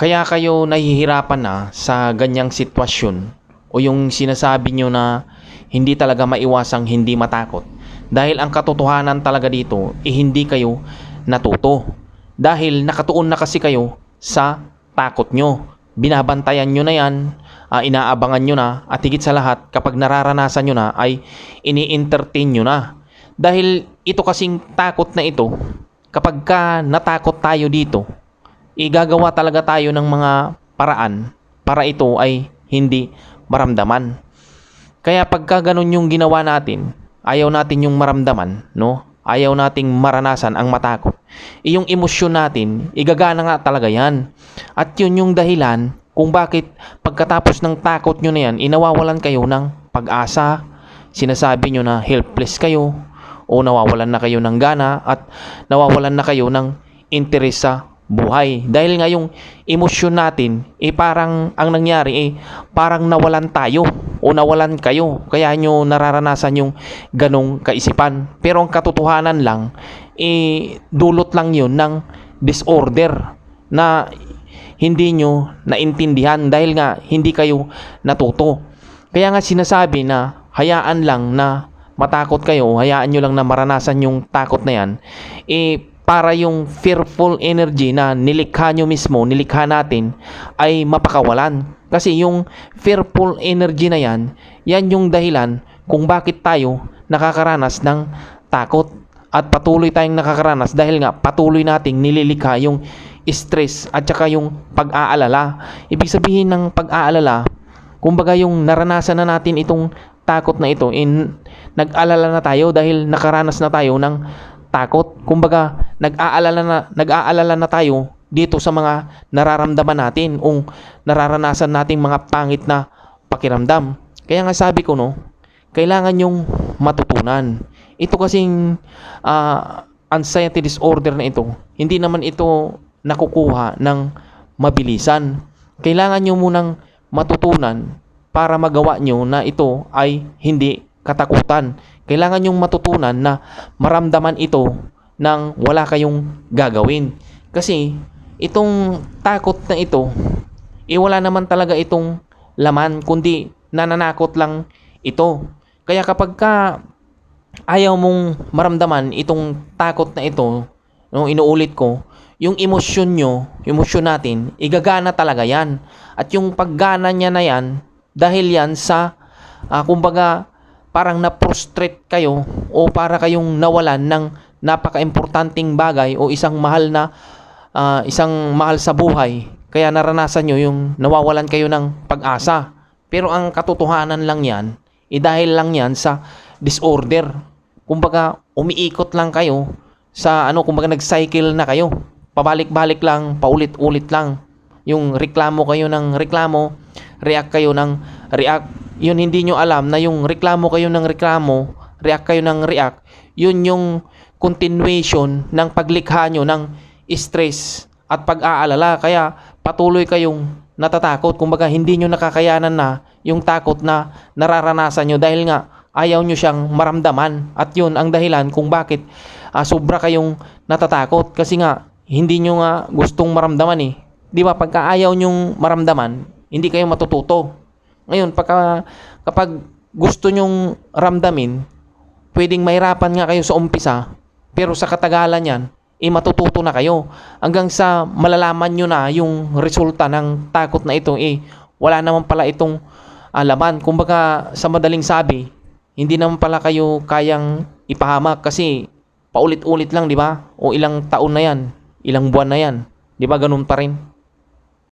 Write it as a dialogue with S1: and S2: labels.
S1: Kaya kayo nahihirapan na sa ganyang sitwasyon o yung sinasabi nyo na hindi talaga maiwasang hindi matakot. Dahil ang katotohanan talaga dito, eh hindi kayo natuto. Dahil nakatuon na kasi kayo sa takot nyo. Binabantayan nyo na yan, ah, inaabangan nyo na, at higit sa lahat, kapag nararanasan nyo na, ay ini-entertain nyo na. Dahil ito kasing takot na ito, kapag ka natakot tayo dito, igagawa talaga tayo ng mga paraan para ito ay hindi maramdaman. Kaya pagka ganun yung ginawa natin, ayaw natin yung maramdaman, no? Ayaw nating maranasan ang matakot. Yung emosyon natin, igagana nga talaga yan. At yun yung dahilan kung bakit pagkatapos ng takot nyo na yan, inawawalan kayo ng pag-asa, sinasabi nyo na helpless kayo, o nawawalan na kayo ng gana, at nawawalan na kayo ng interes sa buhay. Dahil nga yung emosyon natin, eh parang ang nangyari, eh parang nawalan tayo o nawalan kayo. Kaya nyo nararanasan yung ganong kaisipan. Pero ang katotohanan lang, eh dulot lang yun ng disorder na hindi nyo naintindihan dahil nga hindi kayo natuto. Kaya nga sinasabi na hayaan lang na matakot kayo, hayaan nyo lang na maranasan yung takot na yan, eh para yung fearful energy na nilikha nyo mismo, nilikha natin, ay mapakawalan. Kasi yung fearful energy na yan, yan yung dahilan kung bakit tayo nakakaranas ng takot. At patuloy tayong nakakaranas dahil nga patuloy nating nililikha yung stress at saka yung pag-aalala. Ibig sabihin ng pag-aalala, kumbaga yung naranasan na natin itong takot na ito, in, nag-alala na tayo dahil nakaranas na tayo ng takot. Kumbaga, nag-aalala na, nag-aalala na tayo dito sa mga nararamdaman natin o nararanasan nating mga pangit na pakiramdam. Kaya nga sabi ko no, kailangan yung matutunan. Ito kasing ah, anxiety disorder na ito, hindi naman ito nakukuha ng mabilisan. Kailangan nyo munang matutunan para magawa nyo na ito ay hindi katakutan. Kailangan nyong matutunan na maramdaman ito nang wala kayong gagawin. Kasi itong takot na ito, eh naman talaga itong laman, kundi nananakot lang ito. Kaya kapag ka ayaw mong maramdaman itong takot na ito, no, inuulit ko, yung emosyon nyo, emosyon natin, igagana talaga yan. At yung paggana niya na yan, dahil yan sa, ah, kumbaga, parang na-prostrate kayo o para kayong nawalan ng napaka-importanting bagay o isang mahal na, ah, isang mahal sa buhay. Kaya naranasan nyo yung nawawalan kayo ng pag-asa. Pero ang katotohanan lang yan, eh dahil lang yan sa disorder. Kumbaga, umiikot lang kayo sa ano, kumbaga nag-cycle na kayo. Pabalik-balik lang, paulit-ulit lang. Yung reklamo kayo ng reklamo, react kayo ng react. Yun hindi nyo alam na yung reklamo kayo ng reklamo, react kayo ng react, yun yung continuation ng paglikha nyo ng stress at pag-aalala. Kaya patuloy kayong natatakot. Kumbaga hindi nyo nakakayanan na yung takot na nararanasan nyo dahil nga ayaw nyo siyang maramdaman. At yun ang dahilan kung bakit ah, sobra kayong natatakot. Kasi nga hindi nyo nga gustong maramdaman eh. Di ba pagka ayaw nyong maramdaman, hindi kayo matututo. Ngayon, pagka, kapag gusto nyong ramdamin, pwedeng mahirapan nga kayo sa umpisa, pero sa katagalan yan, eh matututo na kayo. Hanggang sa malalaman nyo na yung resulta ng takot na ito, eh wala naman pala itong alaman. Kumbaga, sa madaling sabi, hindi naman pala kayo kayang ipahamak kasi paulit-ulit lang, di ba? O ilang taon na yan, ilang buwan na yan. Di ba ganun pa rin?